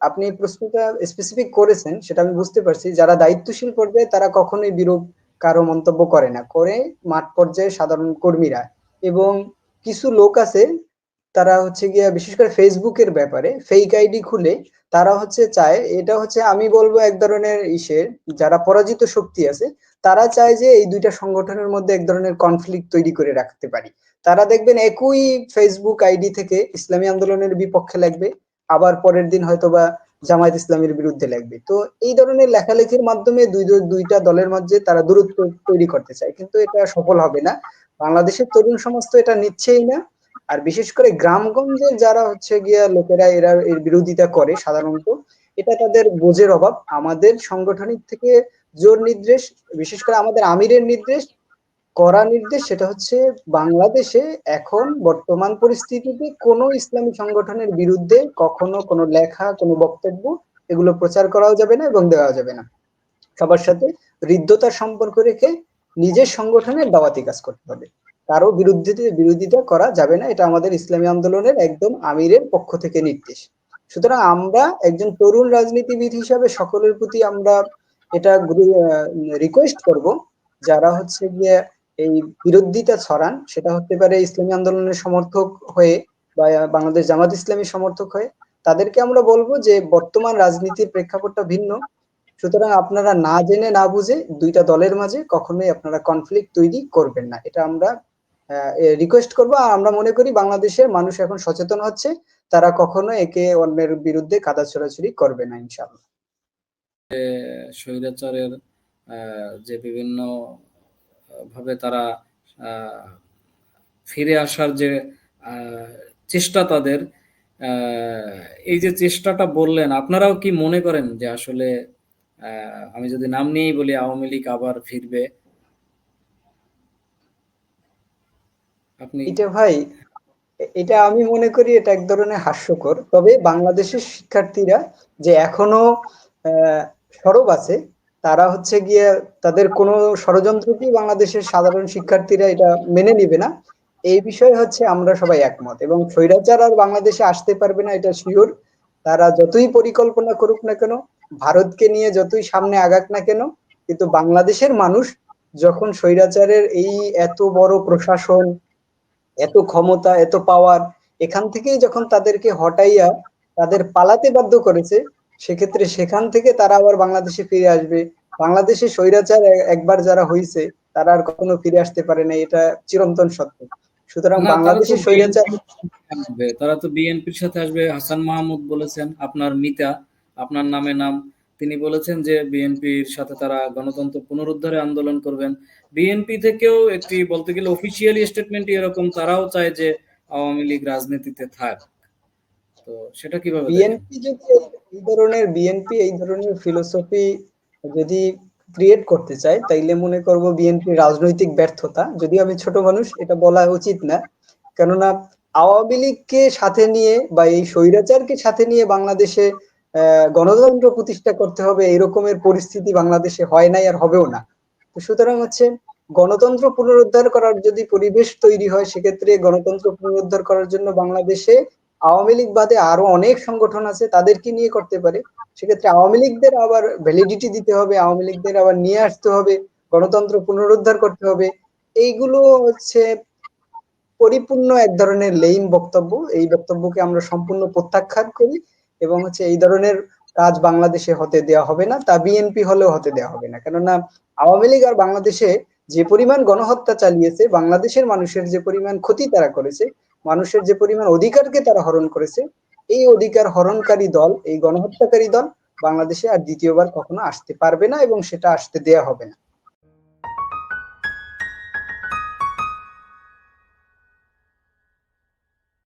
আপনি প্রশ্নটা স্পেসিফিক করেছেন, সেটা আমি বুঝতে পারছি। যারা দায়িত্বশীল পর্যায়ে, তারা কখনোই বিরূপ কারও মন্তব্য করে না। করে মাঠ পর্যায়ে সাধারণ কর্মীরা। এবং কিছু লোক আছে, তারা হচ্ছে গিয়া, বিশেষ করে ফেসবুকের ব্যাপারে ফেক আইডি খুলে, তারা হচ্ছে চায়, এটা হচ্ছে আমি বলব এক ধরনের ইসের যারা পরাজিত শক্তি আছে, তারা চায় যে এই দুইটা সংগঠনের মধ্যে এক ধরনের কনফ্লিক্ট তৈরি করে রাখতে পারি। তারা দেখবেন একই ফেসবুক আইডি থেকে ইসলামী আন্দোলনের বিপক্ষে লাগবে। আবার পরের দিন হয়তোবা জামায়াত ইসলামের বিরুদ্ধে লাগবে। তো এই ধরনের লেখালেখির মাধ্যমে দুই দুইটা দলের মধ্যে তারা দূরত্ব তৈরি করতে চায়। কিন্তু এটা সফল হবে না। বাংলাদেশের তরুণ সমাজ তো এটা নিচ্ছেই না। আর বিশেষ করে গ্রামগঞ্জের যারা হচ্ছে গিয়া লোকেরা এরা এর বিরোধিতা করে সাধারণত, এটা তাদের বোঝের অভাব। আমাদের সংগঠনিক থেকে জোর নির্দেশ, বিশেষ করে আমাদের আমিরের নির্দেশ করা নির্দেশ সেটা হচ্ছে বাংলাদেশে এখন বর্তমান পরিস্থিতিতে কোনো ইসলামী সংগঠনের বিরুদ্ধে কখনো কোনো লেখা, কোনো বক্তব্য এগুলো প্রচার করাও যাবে না এবং দেওয়া যাবে না। সবার সাথে হৃদ্যতার সম্পর্ক রেখে নিজের সংগঠনের দাওয়াতি কাজ করতে হবে। কারও বিরুদ্ধে, বিরোধিতা করা যাবে না, এটা আমাদের ইসলামী আন্দোলনের একদম আমিরের পক্ষ থেকে নির্দেশ। সুতরাং আমরা একজন তরুণ রাজনীতিবিদ হিসাবে সকলের প্রতি আমরা এটা রিকোয়েস্ট করব, যারা হচ্ছে গিয়ে এই বিরোধিতা ছড়ান, সেটা হতে পারে ইসলামী আন্দোলনের সমর্থক হয়ে বা বাংলাদেশ জামাত ইসলামী সমর্থক হয়ে, তাদেরকে আমরা বলব যে বর্তমান রাজনীতির প্রেক্ষাপটটা ভিন্ন। সুতরাং আপনারা না জেনে, না বুঝে দুইটা দলের মাঝে কখনোই আপনারা কনফ্লিক্ট তৈরি করবেন না। এটা আমরা রিকোয়েস্ট করব। আর আমরা মনে করি বাংলাদেশের মানুষ এখন সচেতন হচ্ছে, তারা কখনো একে অন্যের বিরুদ্ধে কাদা ছোড়াছুড়ি করবে না ইনশাল্লাহ স্বৈরাচারের যে বিভিন্ন ভাবে তারা ফিরে আসার যে চেষ্টা তাদের এই যে চেষ্টাটা বললেন, আপনারাও কি মনে করেন যে আসলে আমি যদি নাম নিয়েই বলি আওয়ামী লীগ আবার ফিরবে? আপনি এটা ভাই, এটা আমি মনে করি এটা এক ধরনের হাস্যকর। তবে বাংলাদেশের শিক্ষার্থীরা যে এখনও সরব আছে তারা হচ্ছে গিয়ে তাদের কোনো ষড়যন্ত্রটি বাংলাদেশের সাধারণ শিক্ষার্থীরা এটা মেনে নিবে না? এই বিষয়ে হচ্ছে আমরা সবাই একমত এবং স্বৈরাচার আর বাংলাদেশে আসতে পারবে না, এটা শিওর তারা যতই পরিকল্পনা করুক না কেন, ভারতকে নিয়ে যতই সামনে আগাক না কেন, কিন্তু বাংলাদেশের মানুষ যখন স্বৈরাচারের এই এত বড় প্রশাসন, এত ক্ষমতা, এত পাওয়ার এখান থেকেই যখন তাদেরকে হটাইয়া তাদের পালাতে বাধ্য করেছে সেক্ষেত্রে সেখান থেকে তারা আবার বাংলাদেশে ফিরে আসবে। বাংলাদেশে স্বৈরাচার একবার যারা হয়েছে তারা আর কখনো ফিরে আসতে পারে না এটা চিরন্তন সত্য। সুতরাং বাংলাদেশে স্বৈরাচার তারা তো বিএনপির সাথে আসবে। হাসান মাহমুদ বলেছেন আপনার মিতা আপনার নামে নাম। তিনি বলেছেন যে বিএনপির সাথে তারা গণতন্ত্র পুনরুদ্ধারে আন্দোলন করবেন। বিএনপি থেকেও একটি বলতে গেলে অফিসিয়ালি স্টেটমেন্ট এরকম তারাও চায় যে আওয়ামী লীগ রাজনীতিতে থাক। তো সেটা কীভাবে বিএনপি যদি এই ধরনের বিএনপি এই ধরনের ফিলোসফি যদি ক্রিয়েট করতে চায় তাইলে মনে করব বিএনপি রাজনৈতিক ব্যর্থতা। যদি আমি ছোট মানুষ, এটা বলা উচিত না। কেননা আওয়ামী লীগকে সাথে নিয়ে বা এই স্বৈরাচারকে সাথে নিয়ে বাংলাদেশে গণতন্ত্র প্রতিষ্ঠা করতে হবে, এরকমের পরিস্থিতি বাংলাদেশে হয় নাই আর হবেও না। সুতরাং হচ্ছে গণতন্ত্র পুনরুদ্ধার করার যদি পরিবেশ তৈরি হয়, সেক্ষেত্রে গণতন্ত্র পুনরুদ্ধার করার জন্য বাংলাদেশে আওয়ামী লীগ বাদে আরও অনেক সংগঠন আছে, তাদেরকে নিয়ে করতে পারে। সেক্ষেত্রে আওয়ামী লীগদের আবার ভ্যালিডিটি দিতে হবে, আওয়ামী লীগদের আবার নিয়ে আসতে হবে, গণতন্ত্র পুনরুদ্ধার করতে হবে। এইগুলো হচ্ছে পরিপূর্ণ এক ধরনের লেইন বক্তব্য। এই বক্তব্যকে আমরা সম্পূর্ণ প্রত্যাখ্যান করি এবং হচ্ছে এই ধরনের কাজ বাংলাদেশে হতে দেওয়া হবে না, তা বিএনপি হলেও হতে দেওয়া হবে না। কেননা আওয়ামী লীগ আর বাংলাদেশে যে পরিমাণ গণহত্যা চালিয়েছে, বাংলাদেশের মানুষের যে পরিমাণ ক্ষতি তারা করেছে মানুষের যে পরিমাণ অধিকারকে তারা হরণ করেছে, এই অধিকার হরণকারী দল, এই গণহত্যাকারী দল বাংলাদেশে আর দ্বিতীয়বার কখনো আসতে পারবে না এবং সেটা আসতে দেয়া হবে না।